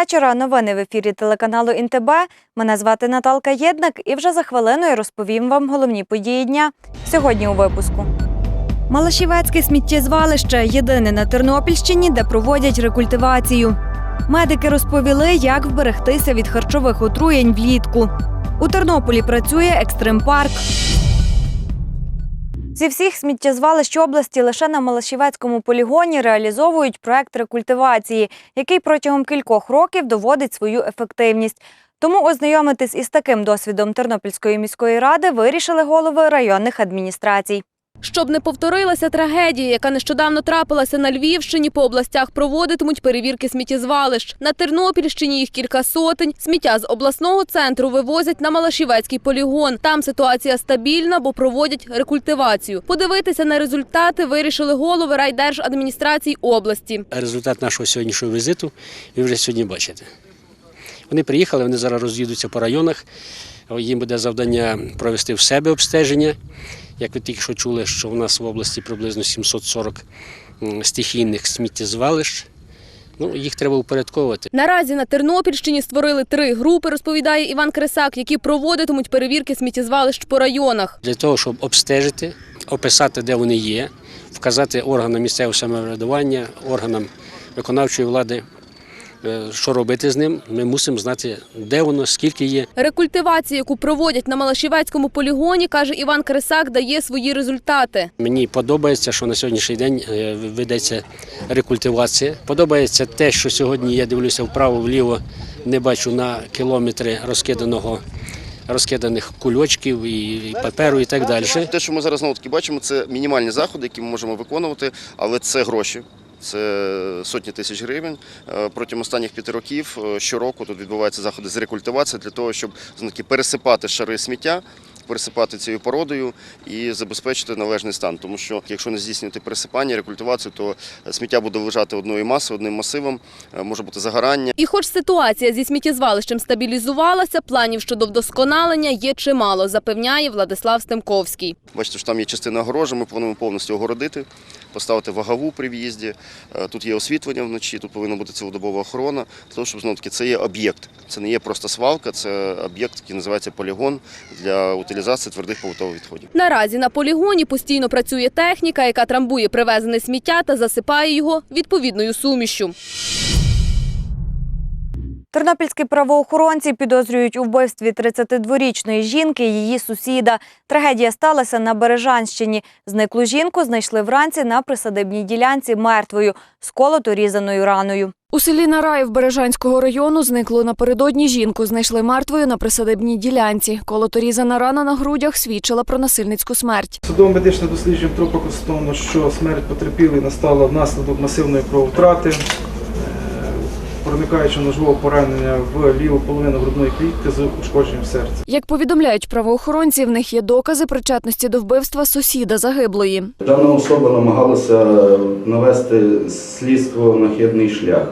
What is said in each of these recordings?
Вечора. Новини в ефірі телеканалу ІНТБ. Мене звати Наталка Єднак і вже за хвилину я розповім вам головні події дня. Сьогодні у випуску. Малашівецьке сміттєзвалище єдине на Тернопільщині, де проводять рекультивацію. Медики розповіли, як вберегтися від харчових отруєнь влітку. У Тернополі працює екстрим-парк. Зі всіх сміттєзвалищ області лише на Малашівецькому полігоні реалізовують проект рекультивації, який протягом кількох років доводить свою ефективність. Тому ознайомитись із таким досвідом Тернопільської міської ради вирішили голови районних адміністрацій. Щоб не повторилася трагедія, яка нещодавно трапилася на Львівщині, по областях проводитимуть перевірки сміттєзвалищ. На Тернопільщині їх кілька сотень. Сміття з обласного центру вивозять на Малашівецький полігон. Там ситуація стабільна, бо проводять рекультивацію. Подивитися на результати вирішили голови райдержадміністрацій області. результат нашого сьогоднішнього візиту ви вже сьогодні бачите. Вони приїхали, вони зараз роз'їдуться по районах. Їм буде завдання провести в себе обстеження. Як ви тільки що чули, що у нас в області приблизно 740 стихійних сміттєзвалищ. Ну, їх треба упорядковувати. Наразі на Тернопільщині створили три групи, розповідає Іван Крисак, які проводитимуть перевірки сміттєзвалищ по районах. Для того, щоб обстежити, описати, де вони є, вказати органам місцевого самоврядування, органам виконавчої влади, що робити з ним, ми мусимо знати, де воно, скільки є. Рекультивація, яку проводять на Малашівецькому полігоні, каже Іван Крисак, дає свої результати. Мені подобається, що на сьогоднішній день е, ведеться рекультивація. Подобається те, що сьогодні я дивлюся вправо-вліво, не бачу на кілометри розкиданого. Розкиданих кульочків і паперу і так далі. Те, що ми зараз знову таки бачимо, це мінімальні заходи, які ми можемо виконувати, але це гроші. Це сотні тисяч гривень. Е, Протягом останніх п'яти років е, щороку тут відбуваються заходи з рекультивації для того, щоб знову таки пересипати шари сміття, пересипати цією породою і забезпечити належний стан. Тому що якщо не здійснювати пересипання, рекультивацію, то сміття буде лежати одною масою, одним масивом, е, може бути загорання. І хоч ситуація зі сміттєзвалищем стабілізувалася, планів щодо вдосконалення є чимало, запевняє Владислав Стемковський. Бачите, що там є частина огорожі, ми повинні повністю огородити, поставити вагову при в'їзді. Е, Тут є освітлення вночі, тут повинна бути цілодобова охорона. Тому що знову таки це є об'єкт. Це не є просто свалка, це об'єкт, який називається полігон для утилізації твердих побутових відходів. Наразі на полігоні постійно працює техніка, яка трамбує привезене сміття та засипає його відповідною сумішю. Тернопільські правоохоронці підозрюють у вбивстві 32-річної жінки її сусіда. Трагедія сталася на Бережанщині. Зниклу жінку знайшли вранці на присадибній ділянці мертвою з колото різаною раною. У селі Нараїв Бережанського району зникло напередодні жінку. Знайшли мертвою на присадибній ділянці. Колоторізана рана на грудях свідчила про насильницьку смерть. Судово медичне дослідження трупа констатовано, що смерть потерпілої настала внаслідок масивної крововтрати, проникаючи ножового поранення в ліву половину грудної клітки з ушкодженням серця. Як повідомляють правоохоронці, в них є докази причетності до вбивства сусіда загиблої. Дана особа намагалася навести слідство на хідний шлях.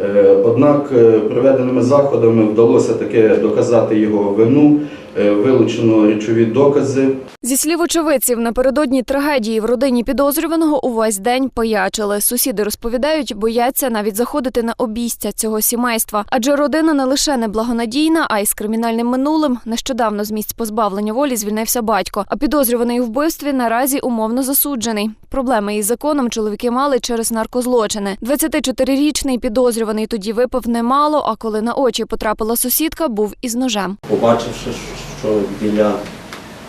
Е, Однак е, проведеними заходами вдалося таке доказати його вину, е, вилучено речові докази. Зі слів очевидців, напередодні трагедії в родині підозрюваного увесь день пиячили. Сусіди розповідають, бояться навіть заходити на обійстя цього сімейства. Адже родина не лише неблагонадійна, а й з кримінальним минулим. Нещодавно з місць позбавлення волі звільнився батько. А підозрюваний у вбивстві наразі умовно засуджений. Проблеми із законом чоловіки мали через наркозлочини. 24-річний підозрюваний тоді випив немало. А коли на очі потрапила сусідка, був із ножем. Побачивши, що біля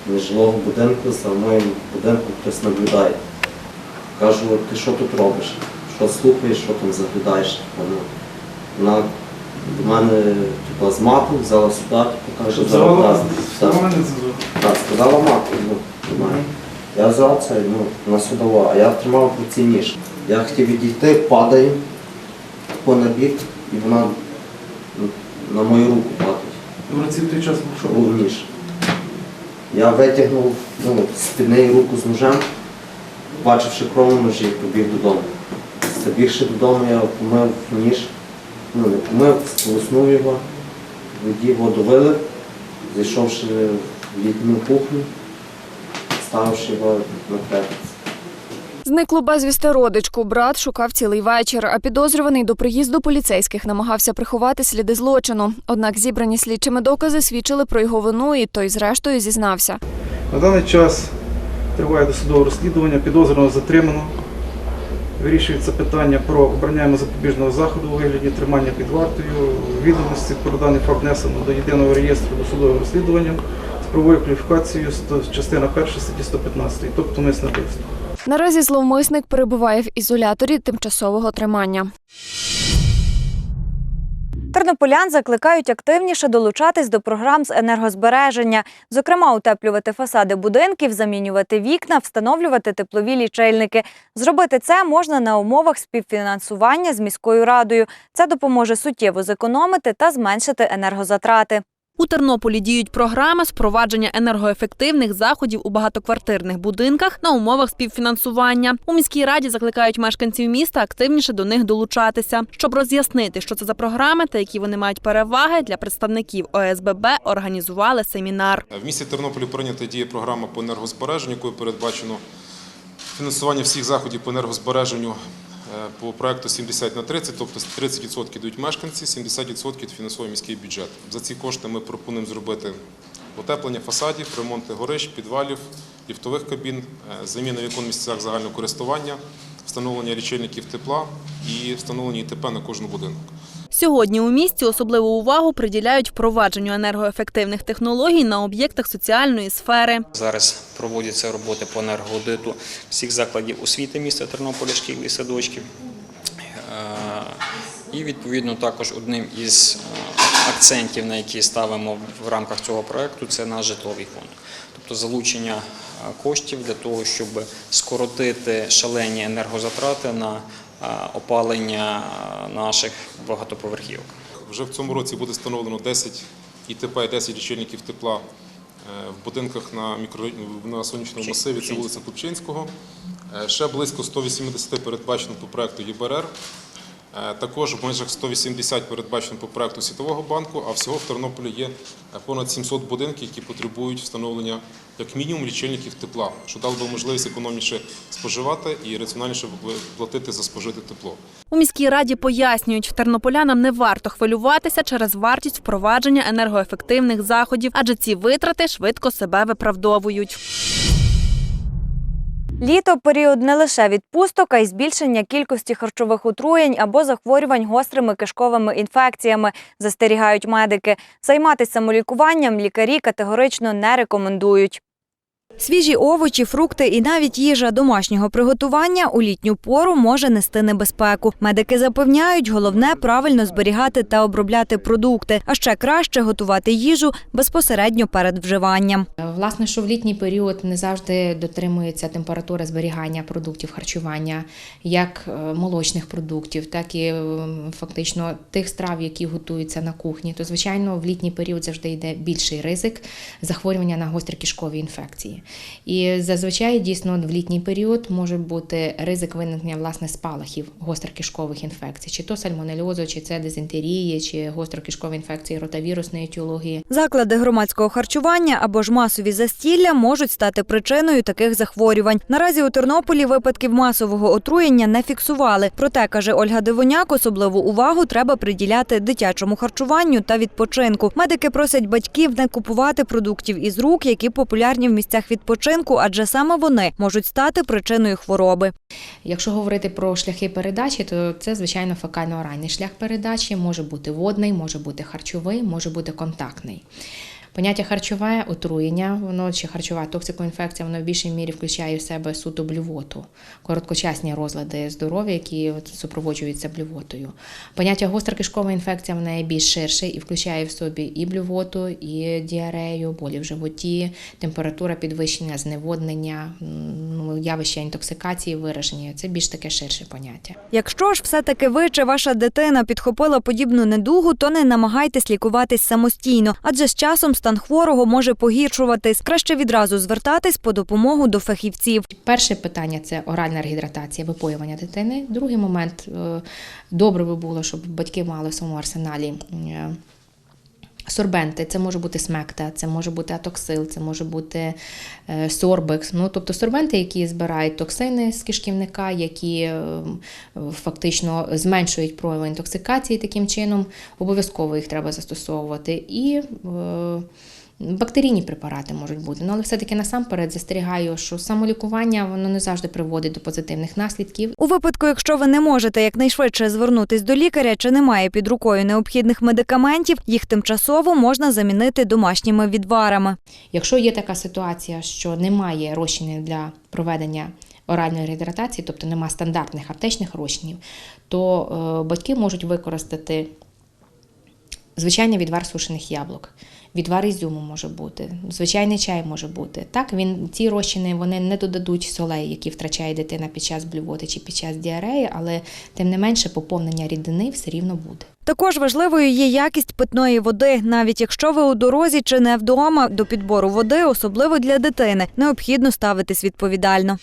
нежилого будинку за моїм будинком хтось наблюдає. Кажу, ти що тут робиш? Що слухаєш, що там заглядаєш? Вона, вона до мене типу, з матом взяла сюди, типу, каже, зараз. Так, так, сказала мати, ну, до мене. Я взяв це, ну, вона сюди, а я тримав по цій ніж. Я хотів відійти, падаю по набік, і вона ну, на мою руку падає В руці в той час що? був ніж. Я витягнув ну, з неї руку з ножем, бачивши кров на ножі, побіг додому. Забігши додому, я помив ніж, ну не помив, сполоснув його, воді воду вилив, зайшовши в літню кухню, ставивши його на трець. Зниклу безвісти родичку. Брат шукав цілий вечір, а підозрюваний до приїзду поліцейських намагався приховати сліди злочину. Однак зібрані слідчими докази свідчили про його вину, і той зрештою зізнався. На даний час триває досудове розслідування, підозрюваного затримано. Вирішується питання про обрання запобіжного заходу у вигляді тримання під вартою. Відомості про даний факт внесено до єдиного реєстру досудового розслідування з правовою кваліфікацією частина 1 статті 115, тобто мисне вбивство. Наразі зловмисник перебуває в ізоляторі тимчасового тримання. Тернополян закликають активніше долучатись до програм з енергозбереження, зокрема, утеплювати фасади будинків, замінювати вікна, встановлювати теплові лічильники. Зробити це можна на умовах співфінансування з міською радою. Це допоможе суттєво зекономити та зменшити енергозатрати. У Тернополі діють програми з впровадження енергоефективних заходів у багатоквартирних будинках на умовах співфінансування. У міській раді закликають мешканців міста активніше до них долучатися. Щоб роз'яснити, що це за програми та які вони мають переваги для представників ОСББ, організували семінар. В місті Тернополі прийнята діє програма по енергозбереженню, якою передбачено фінансування всіх заходів по енергозбереженню по проекту 70 на 30, тобто 30% йдуть мешканці, 70% фінансує міський бюджет. За ці кошти ми пропонуємо зробити утеплення фасадів, ремонти горищ, підвалів, ліфтових кабін, заміну заміна вікон в місцях загального користування, встановлення лічильників тепла і встановлення ІТП на кожну будинок. Сьогодні у місті особливу увагу приділяють впровадженню енергоефективних технологій на об'єктах соціальної сфери. Зараз проводяться роботи по енергоаудиту всіх закладів освіти міста Тернополя, шкіл і садочків. Е, І відповідно також одним із е, акцентів, на які ставимо в рамках цього проекту, це наш житловий фонд. Тобто залучення е, коштів для того, щоб скоротити шалені енергозатрати на опалення е, наших багатоповерхівок. Вже в цьому році буде встановлено 10 ІТП і 10 лічильників тепла е, в будинках на, мікро... на сонячному масиві, це вулиця Купчинського. Е, Ще близько 180 передбачено по проекту ЄБРР. Е, Також в межах 180 передбачено по проекту Світового банку, а всього в Тернополі є понад 700 будинків, які потребують встановлення як мінімум лічильників тепла, що дало би можливість економніше споживати і раціональніше платити за спожите тепло. У міській раді пояснюють, тернополянам не варто хвилюватися через вартість впровадження енергоефективних заходів, адже ці витрати швидко себе виправдовують. Літо період не лише відпусток, а й збільшення кількості харчових отруєнь або захворювань гострими кишковими інфекціями, застерігають медики. Займатися самолікуванням лікарі категорично не рекомендують. Свіжі овочі, фрукти і навіть їжа домашнього приготування у літню пору може нести небезпеку. Медики запевняють, головне правильно зберігати та обробляти продукти, а ще краще готувати їжу безпосередньо перед вживанням. Власне, що в літній період не завжди дотримується температура зберігання продуктів харчування, як е, молочних продуктів, так і е, фактично тих страв, які готуються на кухні. То, звичайно, в літній період завжди йде більший ризик захворювання на гострі кишкові інфекції. І зазвичай дійсно в літній період може бути ризик виникнення власне спалахів гострокишкових інфекцій, чи то сальмонельозу, чи це дизентерії, чи гострокишкові інфекції ротавірусної етіології. Заклади громадського харчування або ж масові застілля можуть стати причиною таких захворювань. Наразі у Тернополі випадків масового отруєння не фіксували. Проте, каже Ольга Дивоняк, особливу увагу треба приділяти дитячому харчуванню та відпочинку. Медики просять батьків не купувати продуктів із рук, які популярні в місцях відпочинку, адже саме вони можуть стати причиною хвороби. Якщо говорити про шляхи передачі, то це звичайно фекально-оральний шлях передачі може бути водний, може бути харчовий, може бути контактний. Поняття харчове отруєння, воно чи харчова токсикоінфекція, воно в більшій мірі включає в себе суто блювоту, короткочасні розлади здоров'я, які супроводжуються блювотою. Поняття гостра кишкова інфекція вона є більш ширше і включає в собі і блювоту, і діарею, болі в животі, температура підвищення, зневоднення, ну, явище інтоксикації вираження. Це більш таке ширше поняття. Якщо ж все-таки ви чи ваша дитина підхопила подібну недугу, то не намагайтесь лікуватись самостійно, адже з часом стан хворого може погіршуватись. Краще відразу звертатись по допомогу до фахівців. Перше питання це оральна регідратація, випоювання дитини. Другий момент е, добре би було, щоб батьки мали в своєму арсеналі е, Сорбенти це може бути смекта, це може бути атоксил, це може бути е, сорбекс. Ну, тобто сорбенти, які збирають токсини з кишківника, які е, фактично зменшують прояви інтоксикації таким чином, обов'язково їх треба застосовувати. І е, Бактерійні препарати можуть бути, ну але все-таки насамперед застерігаю, що самолікування воно не завжди приводить до позитивних наслідків. У випадку, якщо ви не можете якнайшвидше звернутись до лікаря чи немає під рукою необхідних медикаментів, їх тимчасово можна замінити домашніми відварами. Якщо є така ситуація, що немає розчинів для проведення оральної реабілітації, тобто немає стандартних аптечних розчинів, то е, батьки можуть використати звичайний відвар сушених яблук. Відвар ізюму може бути, звичайний чай може бути. Так, він ці розчини вони не додадуть солей, які втрачає дитина під час блювоти чи під час діареї, але тим не менше поповнення рідини все рівно буде. Також важливою є якість питної води, навіть якщо ви у дорозі чи не вдома до підбору води, особливо для дитини, необхідно ставитись відповідально.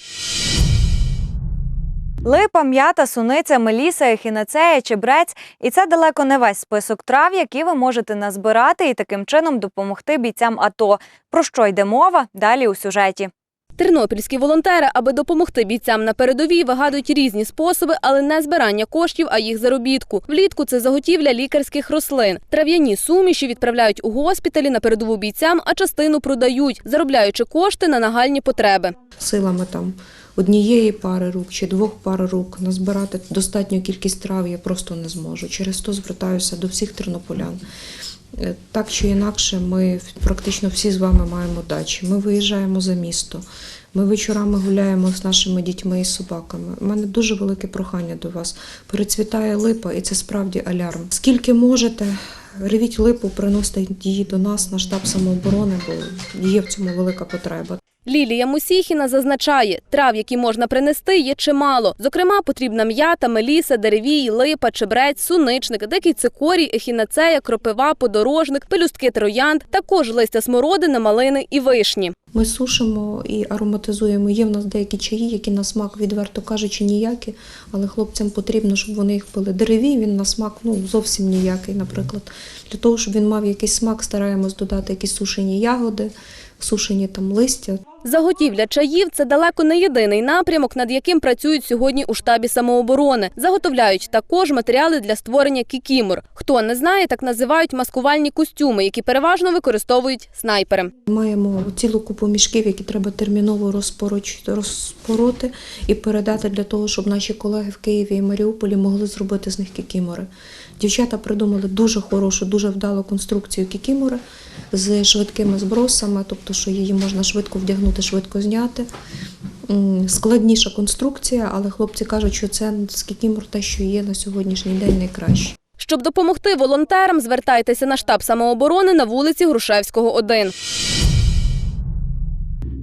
Липа, м'ята, суниця, меліса, ехінацея, чебрець – і це далеко не весь список трав, які ви можете назбирати і таким чином допомогти бійцям АТО. Про що йде мова? Далі у сюжеті. Тернопільські волонтери, аби допомогти бійцям на передовій, вигадують різні способи, але не збирання коштів, а їх заробітку. Влітку це заготівля лікарських рослин. Трав'яні суміші відправляють у госпіталі на передову бійцям, а частину продають, заробляючи кошти на нагальні потреби. силами там однієї пари рук чи двох пар рук назбирати достатню кількість трав я просто не зможу. Через то звертаюся до всіх тернополян. Е, Так чи інакше, ми практично всі з вами маємо дачі. Ми виїжджаємо за місто. Ми вечорами гуляємо з нашими дітьми і собаками. У мене дуже велике прохання до вас. Перецвітає липа, і це справді алярм. Скільки можете, ревіть липу, приносите її до нас на штаб самооборони, бо є в цьому велика потреба. Лілія Мусіхіна зазначає, трав, які можна принести, є чимало. Зокрема, потрібна м'ята, меліса, деревій, липа, чебрець, суничник, дикий цикорій, ехінацея, кропива, подорожник, пелюстки троянд, також листя смородини, малини і вишні. Ми сушимо і ароматизуємо. Є в нас деякі чаї, які на смак, відверто кажучи, ніякі, але хлопцям потрібно, щоб вони їх пили. Деревій він на смак ну, зовсім ніякий, наприклад. Для того, щоб він мав якийсь смак, стараємось додати якісь сушені ягоди, сушені там листя. Заготівля чаїв це далеко не єдиний напрямок, над яким працюють сьогодні у штабі самооборони. Заготовляють також матеріали для створення кікімор. Хто не знає, так називають маскувальні костюми, які переважно використовують снайпери. Маємо цілу купу мішків, які треба терміново розпороти і передати для того, щоб наші колеги в Києві і Маріуполі могли зробити з них кікімори. Дівчата придумали дуже хорошу, дуже вдалу конструкцію кікімори з швидкими збросами, тобто, що її можна швидко вдягнути, швидко зняти. Складніша конструкція, але хлопці кажуть, що це скільки те, що є на сьогоднішній день найкраще. Щоб допомогти волонтерам, звертайтеся на штаб самооборони на вулиці Грушевського, 1.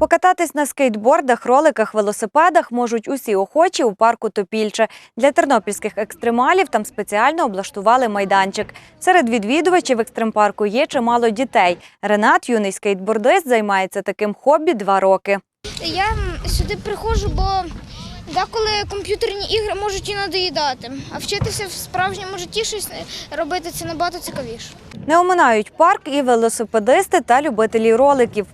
Покататись на скейтбордах, роликах, велосипедах можуть усі охочі у парку Топільче. Для тернопільських екстремалів там спеціально облаштували майданчик. Серед відвідувачів екстремпарку є чимало дітей. Ренат, юний скейтбордист, займається таким хобі два роки. Я сюди приходжу, бо деколи комп'ютерні ігри можуть і надоїдати, а вчитися в справжньому житті щось робити це набагато цікавіше. Не оминають парк і велосипедисти та любителі роликів.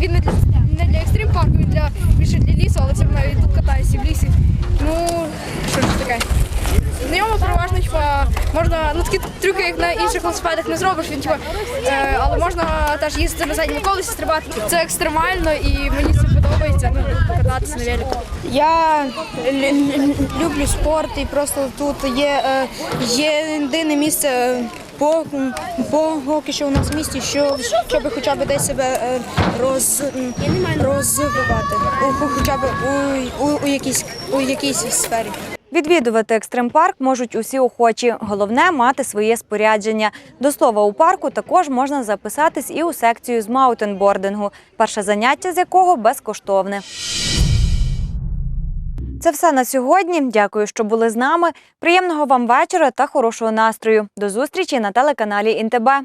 Він, не для не для екстрим парку, він для більше для лісу, але все одно він тут катається в лісі. Ну що ж таке? На ньому переважно типа, можна, ну такі трюки, як на інших велосипедах не зробиш, він типа, е, але можна теж їздити на задньому колесі, стрибати. Це екстремально і мені це подобається. Ну, кататися на велику. Я люблю спорт і просто тут є, е, є єдине місце по, по поки що у нас в місті, що щоб хоча б десь себе е, роз, розвивати, хоча б у, у, у, якійсь, у якійсь сфері. Відвідувати екстремпарк можуть усі охочі. Головне мати своє спорядження. До слова, у парку також можна записатись і у секцію з маутенбордингу, перше заняття з якого безкоштовне. Це все на сьогодні. Дякую, що були з нами. Приємного вам вечора та хорошого настрою. До зустрічі на телеканалі Інтебе.